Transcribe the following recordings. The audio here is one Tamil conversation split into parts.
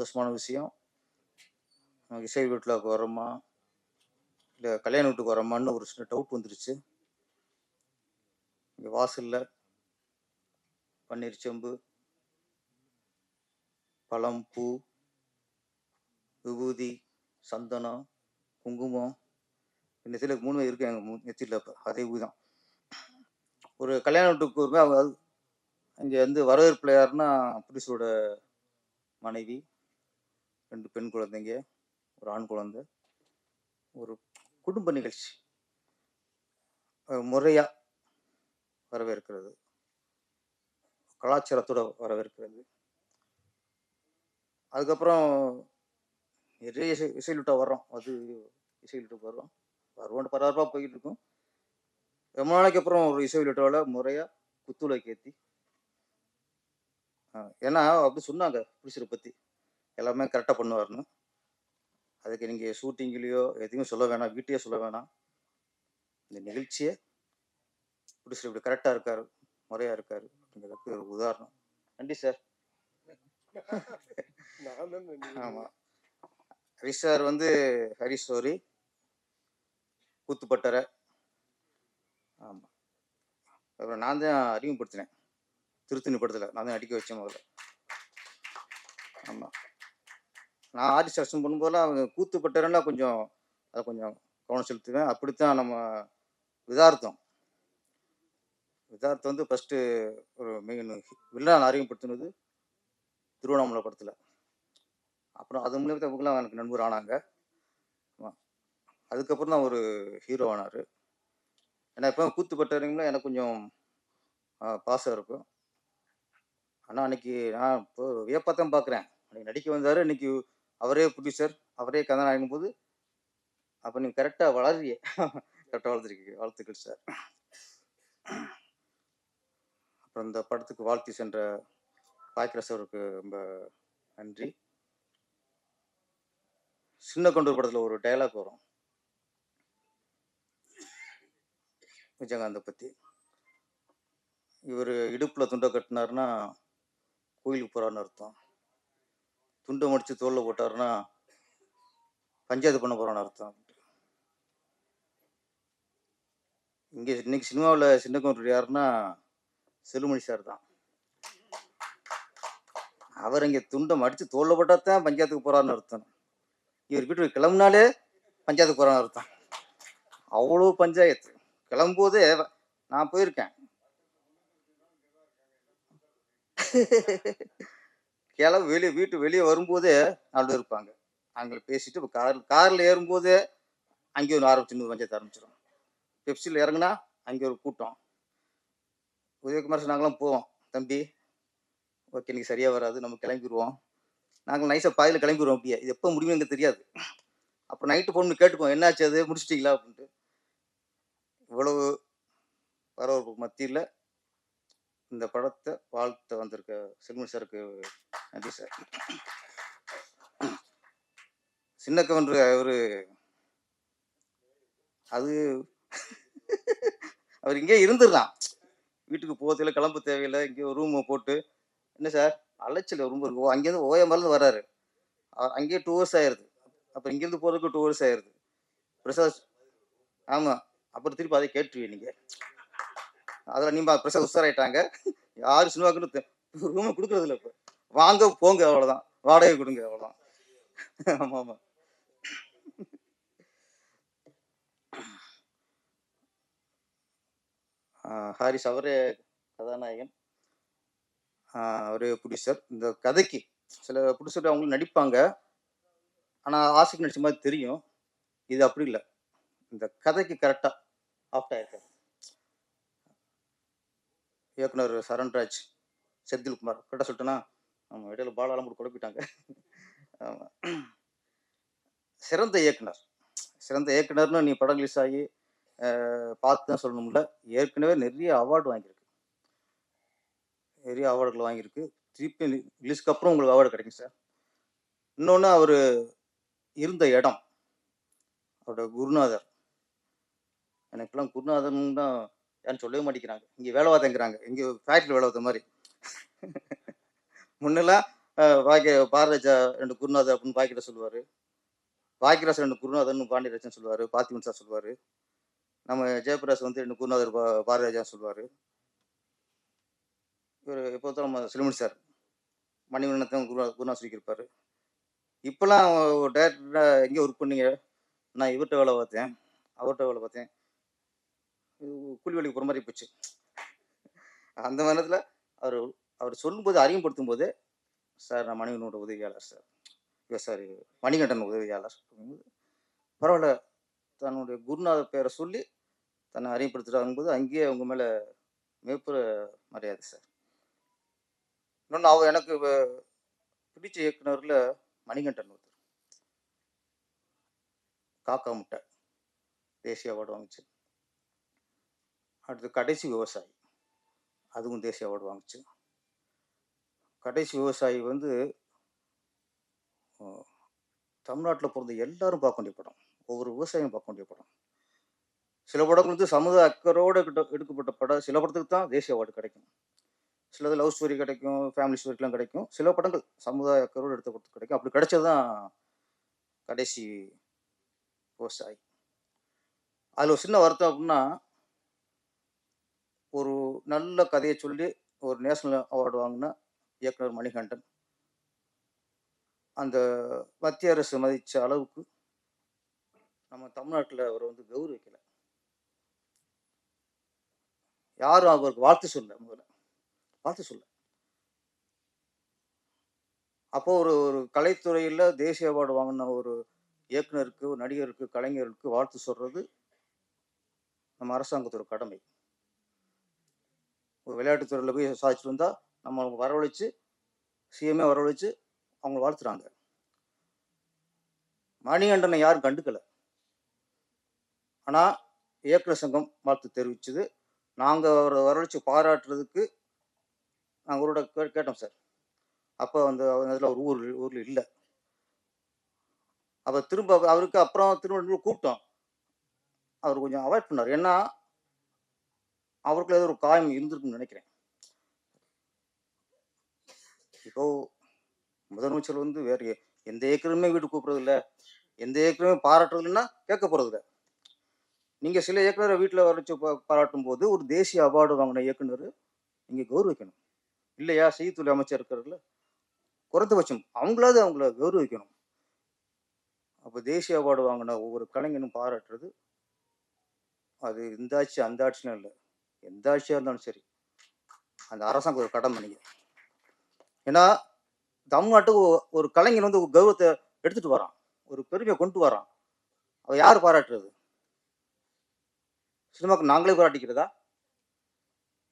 சந்தோஷமான விஷயம். நமக்கு இசை வீட்டில் வரோமா இல்லை கல்யாண வீட்டுக்கு வரோமான்னு ஒரு சின்ன டவுட் வந்துருச்சு. இங்கே வாசலில் பன்னீர் செம்பு பழம் பூ விபூதி சந்தனம் குங்குமம். நெத்தியில் மூணு இருக்கு எங்கள் நெத்தியில் இப்போ அதே தான். ஒரு கல்யாண வீட்டுக்கு அவங்க இங்கே வந்து வரவேற்பு யாருன்னா புருஷரோட மனைவி. ரெண்டு பெண் குழந்தைங்க ஒரு ஆண் குழந்தை ஒரு குடும்ப நிகழ்ச்சி. முறையாக வரவேற்கிறது. கலாச்சாரத்தோட வரவேற்கிறது. அதுக்கப்புறம் நிறைய இசை இசையிலுட்ட வர்றோம். அது இசையிலுட்டு வர்றோம். வருவோம் பரபரப்பாக போய்கிட்டு இருக்கும் ரொம்ப நாளைக்கு அப்புறம் ஒரு இசை முறையாக குத்துளை கேத்தி ஏன்னா அப்படி சொன்னாங்க புருஷரை பற்றி எல்லாமே கரெக்டாக பண்ணுவார்னு அதுக்கு நீங்கள் ஷூட்டிங்லேயோ எதையும் சொல்ல வேணாம் வீட்டையே சொல்ல வேணாம். இந்த நிகழ்ச்சியை சார் இப்படி கரெக்டாக இருக்கார் முறையாக இருக்கார் அப்படிங்கிறதுக்கு ஒரு உதாரணம். நன்றி சார் ஆமாம் ஹரிஷ் சார் வந்து ஹரிஷ் சோரி கூத்துப்பட்டரை ஆமாம் அப்புறம் நான் தான் அறிமுகப்படுத்தினேன். திருத்தணி படத்தில். நான் தான் அடிக்க வச்சேன் முதல்ல. ஆமாம் நான் ஆர்டிஸ்ட் அக்ஷன் பண்ணும்போதெல்லாம் அவங்க கூத்துப்பட்டறைன்னா கொஞ்சம் அதை கொஞ்சம் கவனம் செலுத்துவேன். அப்படித்தான் நம்ம விதார்த்தம். விதார்த்தம் வந்து ஃபஸ்ட்டு ஒரு மெயின் வில்லன் அறிமுகப்படுத்தினது திருவண்ணாமலை படத்தில். அப்புறம் அது மூலியமாக அவங்களாம் எனக்கு நண்பர் ஆனாங்க. அதுக்கப்புறம் தான் ஒரு ஹீரோ ஆனார். ஏன்னா இப்போ கூத்துப்பட்டவங்களும் எனக்கு கொஞ்சம் பாசம் இருக்கும். ஆனால் அன்னைக்கு நான் இப்போ வியப்பாக தான் பார்க்குறேன் அன்னைக்கு நடிக்க வந்தார். இன்னைக்கு அவரே ப்ரொடியூசர் அவரே கதாநாயகம் போது அப்போ நீங்கள் கரெக்டாக வளர்றிய கரெக்டாக வளர்த்துருக்கீங்க வாழ்த்துக்கள் சார் அப்புறம் இந்த படத்துக்கு வாழ்த்து சென்ற பாய்க்கரசு அவருக்கு ரொம்ப நன்றி. சின்ன கொண்டூர் படத்தில் ஒரு டயலாக் வரும். விஜயகாந்தை பற்றி இவர் இடுப்பில் துண்டை கட்டினாருன்னா கோயிலுக்கு போகிறாருன்னு அர்த்தம். துண்டை மடித்து தோளில் போட்டாருன்னா பஞ்சாயத்து பண்ண போகிறான்னு அர்த்தம். இங்கே இன்னைக்கு சினிமாவில் சின்ன கவுண்டர் யாருன்னா செல்லுமணி சார் தான். அவர் இங்கே துண்டை மடித்து தோளில் போட்டால் தான் பஞ்சாயத்துக்கு போகிறான்னு அர்த்தம். இவர் வீட்டுக்கு கிளம்புனாலே பஞ்சாயத்துக்கு போகிறான்னு அர்த்தம். அவ்வளோ பஞ்சாயத்து. கிளம்பும்போதே நான் போயிருக்கேன். கிளவு வெளியே வீட்டு வெளியே வரும்போதே நாலு பேர் இருப்பாங்க. அவங்கள பேசிட்டு இப்போ கார் காரில் ஏறும்போதே அங்கே ஒரு ஆரம்பிச்சு பஞ்சாயத்து ஆரம்பிச்சிடும் பெப்சியில் இறங்குனா அங்கே ஒரு கூட்டம். உதயகுமார் நாங்களாம் போவோம் தம்பி. ஓகே இன்னைக்கு சரியாக வராது நம்ம கிளம்பிடுவோம் நாங்கள் நைஸாக பாதியில் கிளம்பிடுவோம் அப்படியே. இது எப்போ முடியும் எங்களுக்கு தெரியாது. அப்புறம் நைட்டு ஃபோன் கேட்டுப்போம் என்னாச்சு அது முடிச்சிட்டிங்களா? அப்படின்ட்டு. இவ்வளவு பரபரப்பு மத்தியில் இந்த படத்தை வாழ்த்த வந்திருக்க செல்வன் சாருக்கு நன்றி சார். சின்ன அவர் அது அவர் இங்கே இருந்துடலாம். வீட்டுக்கு போகிறதுல கிளம்ப தேவையில்லை இங்கே ஒரு ரூமை போட்டு. என்ன சார்? அலைச்சல் ரொம்ப இருக்கு. ஓ, அங்கேருந்து ஓயமருந்து வராரு அவர் அங்கேயே டூ ஹவர்ஸ் ஆயிருது. அப்புறம் இங்கேருந்து போகிறதுக்கு டூ ஹவர்ஸ் ஆயிடுது பிரசாத் ஆமாம் அப்புறம் திருப்பி அதை கேட்டுருவீங்க நீங்கள் அதில் நீ பிரசாத் உஷாராயிட்டாங்க. யாரும் சினிமாக்குன்னு ரூமை கொடுக்குறது இல்லை இப்போ. வாங்க போங்க அவ்வளோதான் வாடகை கொடுங்க அவ்வளோதான் ஆமாம் ஆமாம் ஹாரிஸ் அவரே கதாநாயகன். ஆஹ் அவரே ப்ரொடியூசர் இந்த கதைக்கு சில ப்ரொடியூசர் அவங்களும் நடிப்பாங்க. ஆனால் ஆசைக்கு நடிச்ச மாதிரி தெரியும். இது அப்படி இல்லை. இந்த கதைக்கு கரெக்டாக ஆஃப்ட் ஆயிருக்காரு இயக்குனர் சரண்ராஜ் செந்தில்குமார் கரெக்டாக சொல்லிட்டேன்னா நம்ம இடையில பாலாலாம் போட்டு குழப்பிட்டாங்க. சிறந்த இயக்குனர். சிறந்த இயக்குனர்னு நீ படம் ரிலீஸ் ஆகி பார்த்து தான் சொல்லணும்ல. ஏற்கனவே நிறைய அவார்டு வாங்கியிருக்கு. நிறைய அவார்டுகள் வாங்கியிருக்கு. திருப்பி ரிலீஸ்க்கு அப்புறம் உங்களுக்கு அவார்டு கிடைக்கும் சார் இன்னொன்று அவர் இருந்த இடம். அவரோட குருநாதர். எனக்கெல்லாம் குருநாதன் தான் யாரும் சொல்லவே மாட்டேங்கிறாங்க. இங்கே வேலை வாத்தங்கிறாங்க இங்கே ஃபேக்ட்ரி வேலை வாத்த மாதிரி. முன்னெல்லாம் பாக்கிய பாரதராஜா ரெண்டு குருநாதர் அப்படின்னு பாக்கியராஜ் சொல்லுவார். பாக்கியராஜ் ரெண்டு குருநாதர்னு பாண்டியராஜன் சொல்லுவார். பாத்திமன் சார் சொல்லுவார். நம்ம ஜெயபிரகாஷ் வந்து ரெண்டு குருநாதர் பா பாரதிராஜா சொல்லுவார். இவர் இப்போ நம்ம சிலுமணி சார். மணிவண்ணத்தான் குருநா குருநாத் சொல்லியிருப்பார். இப்போலாம் டேரக்டராக எங்கே ஒர்க் பண்ணீங்க? நான் இவர்கிட்ட வேலை பார்த்தேன். அவர்கிட்ட வேலை பார்த்தேன். கூலி வேலைக்கு போகிற மாதிரி போச்சு. அந்த நேரத்தில் அவர் அவர் சொல்லும்போது அறிமுகப்படுத்தும் போது சார் நான் மணிகனோட உதவியாளர் சார். சாரி சார் மணிகண்டன் உதவியாளர் அப்படிங்கும்போது பரவாயில்ல தன்னுடைய குருநாதர் பேரை சொல்லி தன்னை அறிமுகப்படுத்துகிறாங்கும்போது அங்கேயே அவங்க மேலே மேப்புற மரியாதை சார். இன்னொன்று அவர் எனக்கு பிடிச்ச இயக்குனரில் மணிகண்டன் ஒருத்தர். காக்கா முட்டை தேசிய அவார்டு வாங்கிச்சு. அடுத்து கடைசி விவசாயி. அதுவும் தேசிய அவார்டு வாங்குச்சு. கடைசி விவசாயி வந்து தமிழ்நாட்டில் பிறந்த எல்லாரும் பார்க்க வேண்டிய படம். ஒவ்வொரு விவசாயியும் பார்க்க வேண்டிய படம். சில படங்கள் வந்து சமுதாய அக்கறோடு கிட்ட எடுக்கப்பட்ட படம். சில படத்துக்கு தான் தேசிய அவார்டு கிடைக்கும். சிலது லவ் ஸ்டோரி கிடைக்கும் ஃபேமிலி ஸ்டோரிக்கெலாம் கிடைக்கும். சில படங்கள் சமுதாய அக்கறோடு எடுத்த படத்துக்கு கிடைக்கும். அப்படி கிடைச்சது தான் கடைசி விவசாயி. அதில் ஒரு சின்ன வருத்தம் அப்படின்னா ஒரு நல்ல கதையை சொல்லி ஒரு நேஷனல் அவார்டு வாங்கின இயக்குனர் மணிகண்டன். அந்த மத்திய அரசு மதித்த அளவுக்கு நம்ம தமிழ்நாட்டில் அவர் வந்து கௌரவிக்கல. யாரும் அவருக்கு வாழ்த்து சொல்ல முதல்ல. வாழ்த்து சொல்ல அப்போ ஒரு ஒரு கலைத்துறையில் தேசிய அவார்டு வாங்கின ஒரு இயக்குனருக்கு ஒரு நடிகருக்கு கலைஞருக்கு வாழ்த்து சொல்றது நம்ம அரசாங்கத்தோட கடமை. விளையாட்டுத்துறையில் போய் சாதிச்சுட்டு வந்தால் நம்ம வரவழைச்சு சிஎம்ஏ வரவழைச்சு அவங்க வாழ்த்துறாங்க. மணிகண்டனை யாரும் கண்டுக்கல. ஆனால் இயக்குநர் சங்கம் வாழ்த்து தெரிவிச்சது. நாங்கள் அவரை வரவழைச்சு பாராட்டுறதுக்கு நாங்கள் அவரோட கே- கேட்டோம் சார். அப்போ வந்து அதில் ஒரு ஊர் ஊரில் இல்லை. அப்போ திரும்ப அவருக்கு அப்புறம் திரும்ப கூப்பிட்டோம். அவர் கொஞ்சம் அவாய்ட் பண்ணார். ஏன்னா அவருக்குள்ள ஏதோ ஒரு காயம் இருந்திருக்குன்னு நினைக்கிறேன். இப்போ முதலமைச்சர் வந்து வேற எந்த ஏக்கருமே வீடு கூப்பிடுறது இல்ல. எந்த ஏக்கருமே பாராட்டுறது இல்லைன்னா கேட்க போறது இல்லை நீங்க சில இயக்குனரை வீட்டில் வரைச்சு பாராட்டும் போது ஒரு தேசிய அவார்டு வாங்கின இயக்குனர் நீங்க கௌரவிக்கணும். இல்லையா? செய்தித்துறை அமைச்சர் இருக்கிறதுல குறைந்தபட்சம் அவங்களாவது அவங்கள கௌரவிக்கணும். அப்போ தேசிய அவார்டு வாங்கின ஒவ்வொரு கலைஞனும் பாராட்டுறது. அது இந்த ஆட்சி அந்த ஆட்சியும் இல்லை. எந்த ஆட்சியாக இருந்தாலும் சரி அந்த அரசாங்கம் ஒரு கடன் நீங்க ஏன்னா தமிழ்நாட்டுக்கு ஒரு கலைஞன் வந்து ஒரு கௌரவத்தை எடுத்துட்டு வரான். ஒரு பெருமையை கொண்டு வரான். அவ யார் பாராட்டுறது? சினிமாக்கு நாங்களே பாராட்டிக்கிறதா?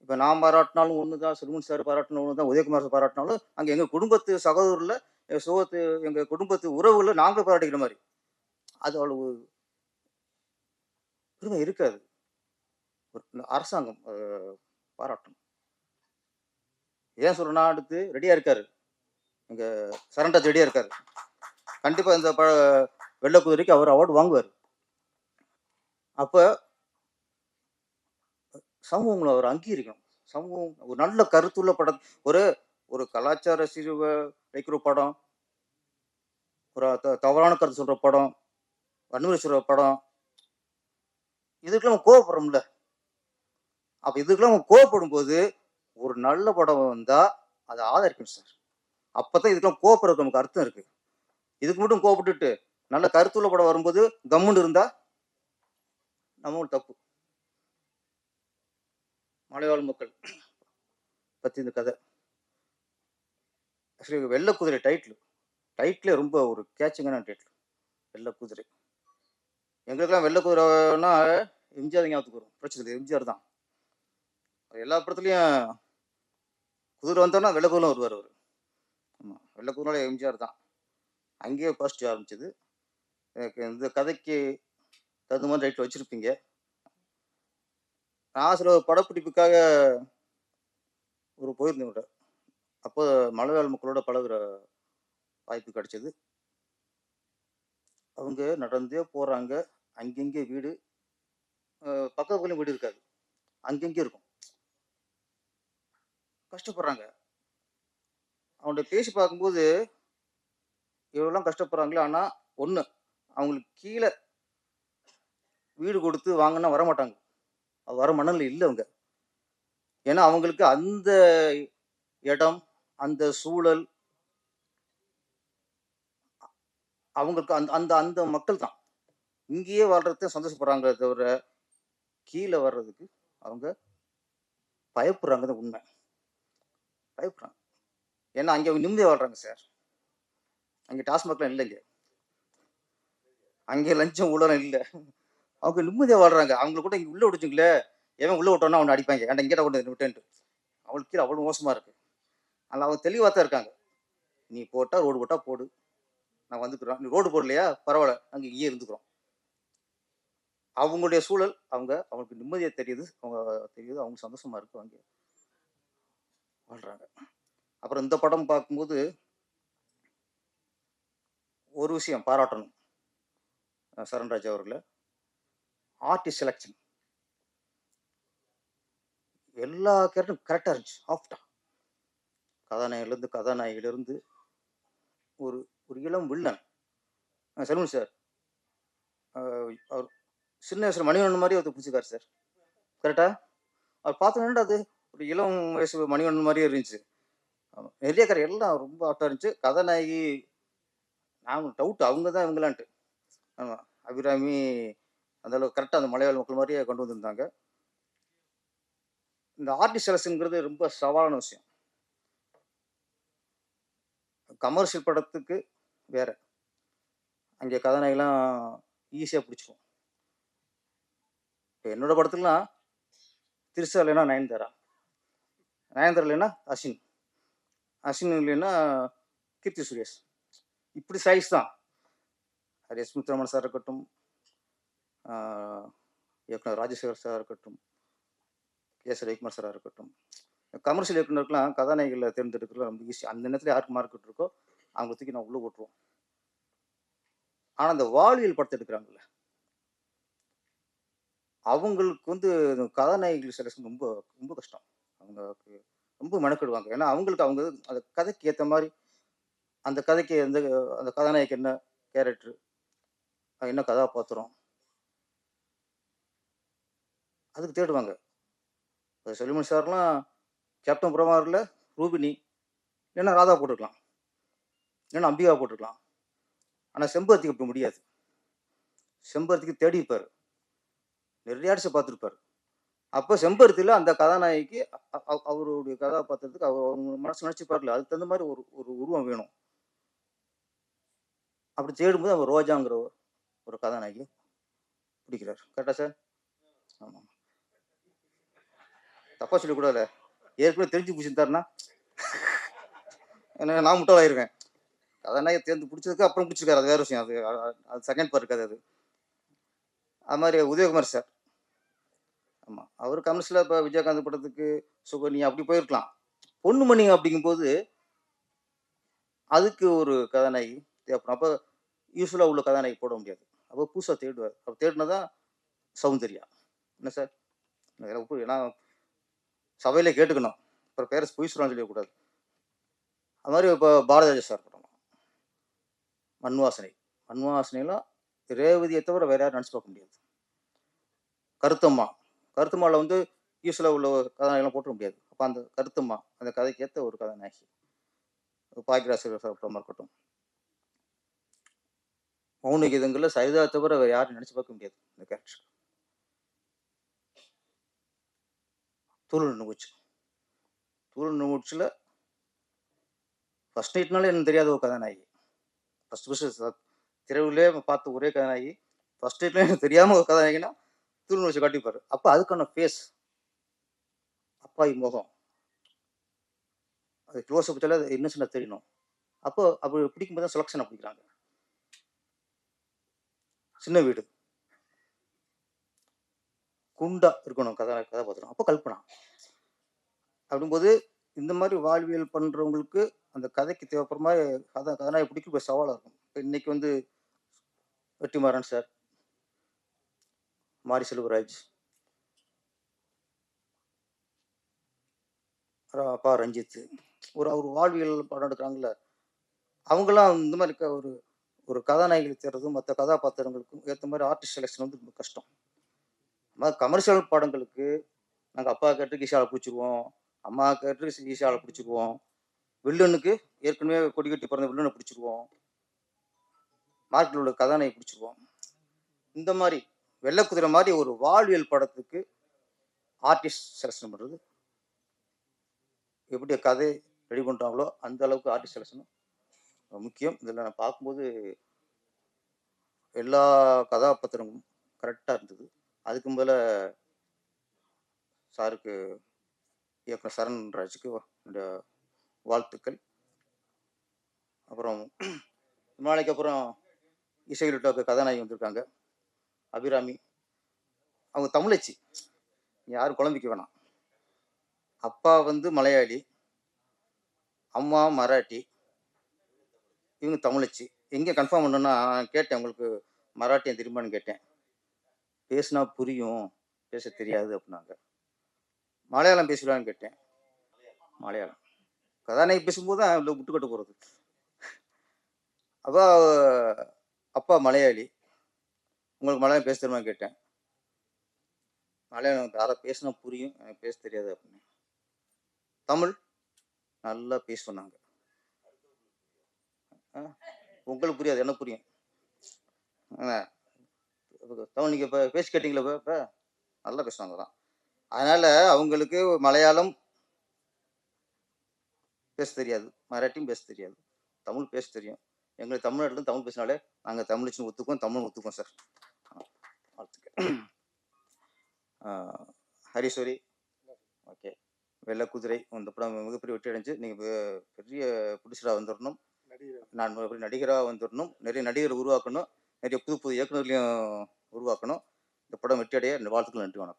இப்போ நான் பாராட்டினாலும் ஒன்று தான் சிறுமன் சார் பாராட்டினாலும் ஒன்று தான் உதயகுமார் சார் பாராட்டினாலும் அங்கே எங்கள் குடும்பத்து சகோதரில் எங்கள் சுகத்து எங்கள் குடும்பத்து உறவுகளில் நாங்களே பாராட்டிக்கிற மாதிரி. அது அவ்வளவு பெருமை இருக்காது. அரசாங்கம் பாராட்டணும். ஏன் சொல்றேன்னா அடுத்து ரெடியா இருக்காரு. இங்க சரண்டர் ரெடியா இருக்காரு. கண்டிப்பா இந்த ப வெள்ளை குதிரைக்கு அவர் அவார்டு வாங்குவார். அப்ப சமூகங்களை அவர் அங்கீகரிக்கணும். சமூகம் ஒரு நல்ல கருத்துள்ள படம் ஒரு ஒரு கலாச்சார சிறுவை வைக்கிற படம். ஒரு த- தவறான கருத்து சொல்ற படம். வன்முறை சொல்ற படம். இதுக்கெல்லாம் கோவப்படுறோம்ல. அப்போ இதுக்கெல்லாம் நம்ம கோவப்படும் போது ஒரு நல்ல படம் வந்தால் அதை ஆதரிக்கும் சார். அப்போ தான் இதுக்கெல்லாம் கோவப்படுறது நமக்கு அர்த்தம் இருக்குது இதுக்கு மட்டும் கோவப்பட்டுட்டு நல்ல கருத்துள்ள படம் வரும்போது கம்முன்னு இருந்தால் நம்ம ஒரு தப்பு. மலைவாழ் மக்கள் பற்றி இந்த கதை. ஆக்சுவலி வெள்ளை குதிரை டைட்டில் டைட்டிலே ரொம்ப ஒரு கேட்சிங்கான டைட்டில் வெள்ளை குதிரை. எங்களுக்கெல்லாம் வெள்ளை குதிரைன்னா எம்ஜிஆர் ஞாபகத்துக்கு வரும். பிரச்சனை எம்ஜிஆர் தான். எல்லா படத்துலையும் குதிரை வந்தோன்னா வெள்ளை வருவார் அவர். ஆமாம் வெள்ளை எம்ஜிஆர் தான். அங்கேயே ஃபர்ஸ்ட் ஆரம்பிச்சது. எனக்கு இந்த கதைக்கு தகுந்த மாதிரி ரைட்டில் வச்சுருப்பீங்க. நான் சில படப்பிடிப்புக்காக ஒரு போயிருந்தேன் கூட அப்போ மலையாள மக்களோட பழகுற வாய்ப்பு கிடைச்சது. அவங்க நடந்தே போகிறாங்க அங்கங்கே வீடு. பக்கத்துக்குள்ளேயும் பக்கத்துலேயும் வீடு இருக்காது. அங்கங்கே இருக்கும். கஷ்டப்படுறாங்க. அவன்கிட்ட பேசி பார்க்கும்போது இவ்வளோலாம் கஷ்டப்படுறாங்களே ஆனால் ஒன்று அவங்களுக்கு கீழே வீடு கொடுத்து வாங்கினா வரமாட்டாங்க. அது வர மணல் இல்லை அவங்க. ஏன்னா அவங்களுக்கு அந்த இடம் அந்த சூழல் அவங்களுக்கு அந்த அந்த அந்த மக்கள் தான். இங்கேயே வாழ்றத சந்தோஷப்படுறாங்களே தவிர கீழே வர்றதுக்கு அவங்க பயப்படுறாங்க தான் உண்மை. பயப்படுறாங்க ஏன்னா அங்கே அவங்க நிம்மதியாக வாழ்றாங்க சார். அங்கே டாஸ்மாக்லாம் இல்லைங்க. அங்கே லஞ்சம் ஊழலாம் இல்லை. அவங்க நிம்மதியாக வாழ்றாங்க. அவங்கள கூட இங்கே உள்ளே விடுச்சுங்களே எவன் உள்ளே விட்டோன்னா அவனை அடிப்பாங்க. ஏன்டா இங்கே கொண்டு விட்டேன்ட்டு. அவளுக்கு கீழே அவ்வளோ மோசமாக இருக்கு. அதில் அவங்க தெளிவாக தான் இருக்காங்க. நீ போட்டால் ரோடு போட்டால் போடு. நான் வந்துக்கிறோம். நீ ரோடு போடலையா? பரவாயில்ல. நாங்கள் இங்கேயே இருந்துக்கிறோம். அவங்களுடைய சூழல் அவங்க அவங்களுக்கு நிம்மதியாக தெரியுது. அவங்க தெரியுது. அவங்க சந்தோஷமா இருக்கு அவங்க வாழ்றாங்க. அப்புறம் இந்த படம் பார்க்கும்போது ஒரு விஷயம் பாராட்டணும். சரண்ராஜ் அவர்களை ஆர்டிஸ்ட் செலெக்ஷன் எல்லா கேரக்டரும் கரெக்டாக இருந்துச்சு ஆஃப்டா கதாநாயகிலேருந்து கதாநாயகிலிருந்து ஒரு ஒரு இளம் வில்லன் அஹ் செல்வன் சார். அவர் சின்ன வயசில் மணிவண்ணன் மாதிரி அவர் பிடிச்சிருக்காரு சார். கரெக்டா அவர் பார்த்தோன்னா அது ஒரு இளம் வயசு மணிவண்ணன் மாதிரியே இருந்துச்சு. நிறைய கரை எல்லாம் ரொம்ப ஆப்டா இருந்துச்சு. கதாநாயகி நான் டவுட் அவங்க தான் இவங்களான்ட்டு. ஆமாம் அபிராமி அந்தளவுக்கு கரெக்டாக அந்த மலையாள மக்கள் மாதிரியே கொண்டு வந்திருந்தாங்க. இந்த ஆர்டிஸ்ட் செலக்ஷனுங்கிறது ரொம்ப சவாலான விஷயம். கமர்ஷியல் படத்துக்கு வேற. அங்கே கதாநாயகிலாம் ஈஸியாக பிடிச்சிக்கும். இப்போ என்னோட படத்துலாம் திருசா நயன்தாரா? நயன்தர் இல்லைன்னா அஸ்வின் அஸ்வின் இல்லைன்னா கீர்த்தி சுரேஷ். இப்படி சைஸ் தான். அது எஸ் முத்துரமன் சார் இருக்கட்டும் இயக்குனர் ராஜசேகர் சார் இருக்கட்டும் கே எஸ் ரவிக்குமார் சாராக இருக்கட்டும். கமர்ஷியல் இயக்குனருக்குலாம் கதாநாயகிகளை தேர்ந்தெடுக்கிறது ரொம்ப ஈஸி அந்த நேரத்தில் யாருக்கு மார்க்கெட் இருக்கோ அவங்க தூக்கி நான் உள்ளே போட்டுருவோம். ஆனால் அந்த வாழ்வியல் படத்தை எடுக்கிறாங்கல்ல அவங்களுக்கு வந்து இந்த கதாநாயகிகள் செலக்ஷன் ரொம்ப ரொம்ப கஷ்டம். அவங்களுக்கு ரொம்ப மெனக்கிடுவாங்க. ஏன்னா அவங்களுக்கு அவங்க அந்த கதைக்கு ஏற்ற மாதிரி அந்த கதைக்கு எந்த அந்த கதாநாயகி என்ன கேரக்டர் என்ன கதாபாத்திரம் அதுக்கு தேடுவாங்க. இப்போ செல்வமணி சார்லாம் கேப்டன் பிரமாரில் ரூபினி இல்லைன்னா ராதா போட்டுக்கலாம் இல்லைன்னா அம்பிகா போட்டுக்கலாம் ஆனால் செம்பருத்திக்கு அப்படி முடியாது. செம்பருத்திக்கு தேடி இருப்பார் நிறைய அடிச்சு பார்த்துருப்பார். அப்போ செம்பருத்தியில் அந்த கதாநாயகிக்கு அவருடைய கதாபாத்திரத்துக்கு அவர் அவங்க மனசு பார்க்கல. அதுக்கு தகுந்த மாதிரி ஒரு ஒரு உருவம் வேணும். அப்படி தேடும்போது அவர் ரோஜாங்கிற ஒரு கதாநாயகி பிடிக்கிறார். கரெக்டா சார் ஆமாம் தப்பா சொல்லக்கூடாது ஏற்கனவே தெரிஞ்சு பிடிச்சிருந்தாருன்னா என்ன நான் முட்டாளாயிருவேன் கதாநாயகி தேர்ந்து பிடிச்சதுக்கு அப்புறம் பிடிச்சிருக்காரு. அது வேற விஷயம். அது அது- செகண்ட் பார்ட் இருக்காது அது. அது மாதிரி உதயகுமார் சார் அவர் கமர்ஷியலாக இப்போ விஜயகாந்த் படத்துக்கு சுகன்யா அப்படி போயிருக்கலாம். பொண்ணுமணி அப்படிங்கும்போது அதுக்கு ஒரு கதாநாயகி தேவைப்படும். அப்போ யூஸ்வலாக உள்ள கதாநாயகி போட முடியாது. அப்போ புதுசாக தேடுவார். அப்போ தேடினதான் சௌந்தர்யா. என்ன சார்? வேற உப்பு ஏன்னா சபையில் கேட்டுக்கணும். அப்புறம் பேரஸ் பொய் சொல்கிறான்னு சொல்லக்கூடாது அது மாதிரி இப்போ பாரதிராஜா சார் படம். மண்வாசனை. மண்வாசனைலாம் ரேவதியை தவிர வேற யாரும் நினச்சி பார்க்க முடியாது. கருத்தம்மா. கருத்துமாவில் வந்து யூஸில் உள்ள கதாநாயகெல்லாம் போட்டுற முடியாது. அப்போ அந்த கருத்துமா அந்த கதைக்கு ஏற்ற ஒரு கதாநாயகி. பாக்கியராசிரியர் சார் இருக்கட்டும். மௌன கீதங்களில் சரிதா தவிர வேறு யாரும் நினச்சி பார்க்க முடியாது இந்த கேரக்டர் தூள் நிகழ்ச்சி தூள் நிகழ்ச்சியில் ஃபர்ஸ்ட் நைட்னால எனக்கு தெரியாத ஒரு கதாநாயகி. ஃபஸ்ட் ஃபஸ்ட்டு திரைவிலே பார்த்த ஒரே கதாநாயகி. ஃபஸ்ட் நைட்ல எனக்கு தெரியாமல் ஒரு கதாநாயகினா திருநூறு வச்சு காட்டிப்பாரு அப்போ அதுக்கான ஃபேஸ் அப்பாவி முகம். அது க்ளோஸ் அப் அது இன்னசென்ட்டாக தெரியணும். அப்போ அப்படி பிடிக்கும்போது தான் செலக்ஷன் பிடிக்கிறாங்க சின்ன வீடு. குண்டா இருக்கணும் கதை கதாபாத்திரம் அப்போ கல்பனா. அப்படிங்கும்போது இந்த மாதிரி வாழ்வியல் பண்ணுறவங்களுக்கு அந்த கதைக்கு தேவைப்படுற மாதிரி கதை கதாநாயகி பிடிக்க இப்போ சவாலாக இருக்கும். இப்போ இன்னைக்கு வந்து வெற்றிமாறன் சார். மாரி செல்வராஜ் ரா- பா ரஞ்சித். ஒரு அவர் வாழ்வியல் படம் எடுக்கிறாங்கல்ல அவங்களாம் இந்த மாதிரி இருக்க ஒரு ஒரு கதாநாயகிகள் தேர்றதும் மற்ற கதாபாத்திரங்களுக்கும் ஏற்ற மாதிரி ஆர்டிஸ்ட் செலெக்ஷன் வந்து ரொம்ப கஷ்டம். நம்ம கமர்ஷியல் படங்களுக்கு நாங்கள் அப்பா கேட்டு ஈஷாவை பிடிச்சிருவோம் அம்மா கேட்டு ஈஷாவை பிடிச்சிருவோம். வில்லனுக்கு ஏற்கனவே கொடி கட்டி பிறந்த வில்லனை பிடிச்சிருவோம். மார்க்கெட்டில் உள்ள கதாநாயகி பிடிச்சிருவோம். இந்த மாதிரி வெள்ளக்குதிரை மாதிரி ஒரு வாழ்வியல் படத்துக்கு ஆர்டிஸ்ட் செலெக்ஷன் பண்ணுறது எப்படி கதை ரெடி பண்ணுறாங்களோ அந்த அளவுக்கு ஆர்டிஸ்ட் செலக்ஷனும் முக்கியம். இதில் நான் பார்க்கும்போது எல்லா கதாபாத்திரங்களும் கரெக்டாக இருந்தது. அதுக்கு மேலே சாருக்கு இயக்குனர் சரண் ராஜுக்கு என்னுடைய வாழ்த்துக்கள். அப்புறம் நாளைக்கு அப்புறம் இசையிலிட்ட கதாநாயகி வந்திருக்காங்க. அபிராமி. அவங்க தமிழச்சி. யாரும் குழம்பிக்க வேணாம். அப்பா வந்து மலையாளி. அம்மா மராட்டி. இவங்க தமிழச்சி. எங்கே கன்ஃபார்ம் பண்ணுன்னா கேட்டேன் உங்களுக்கு மராட்டியம் திரும்பன்னு கேட்டேன். பேசுனா புரியும். பேச தெரியாது அப்படின்னாங்க. மலையாளம் பேசுவான்னு கேட்டேன். மலையாளம். கதாநாயகி பேசும்போது தான் இவ்வளோ விட்டுக்கட்டு போகிறது அப்பா அப்பா மலையாளி. உங்களுக்கு மலையாளம் பேச தெரியுமா கேட்டேன். மலையாளம் யாராவது பேசினா புரியும். எனக்கு பேச தெரியாது அப்படின்னு. தமிழ் நல்லா பேச சொன்னாங்க. ஆ, உங்களுக்கு புரியாது என்ன புரியும். தமிழ் நீங்கள் இப்போ பேசி கேட்டீங்களா இப்போ இப்போ? நல்லா பேசுவாங்க தான் அதனால் அவங்களுக்கு மலையாளம் பேச தெரியாது. மராட்டியும் பேச தெரியாது. தமிழ் பேச தெரியும். எங்களுக்கு தமிழ்நாட்டில் தமிழ் பேசினாலே நாங்கள் தமிழ்ச்சின்னு ஒத்துக்குவோம் தமிழ் ஒத்துக்குவோம் சார். வாழ்த்துக்கள் ஹரிஸ்வரி ஓகே. வெள்ளை குதிரை இந்த படம் மிகப்பெரிய வெற்றி அடைஞ்சு நீங்கள் பெரிய புடிச்சராக வந்துடணும் நான் ஒரு நடிகராக வந்துடணும் நிறைய நடிகர் உருவாக்கணும். நிறைய புது புது இயக்குநர்களையும் உருவாக்கணும். இந்த படம் வெற்றி அடைய வாழ்த்துக்கள் நன்றி வணக்கம்.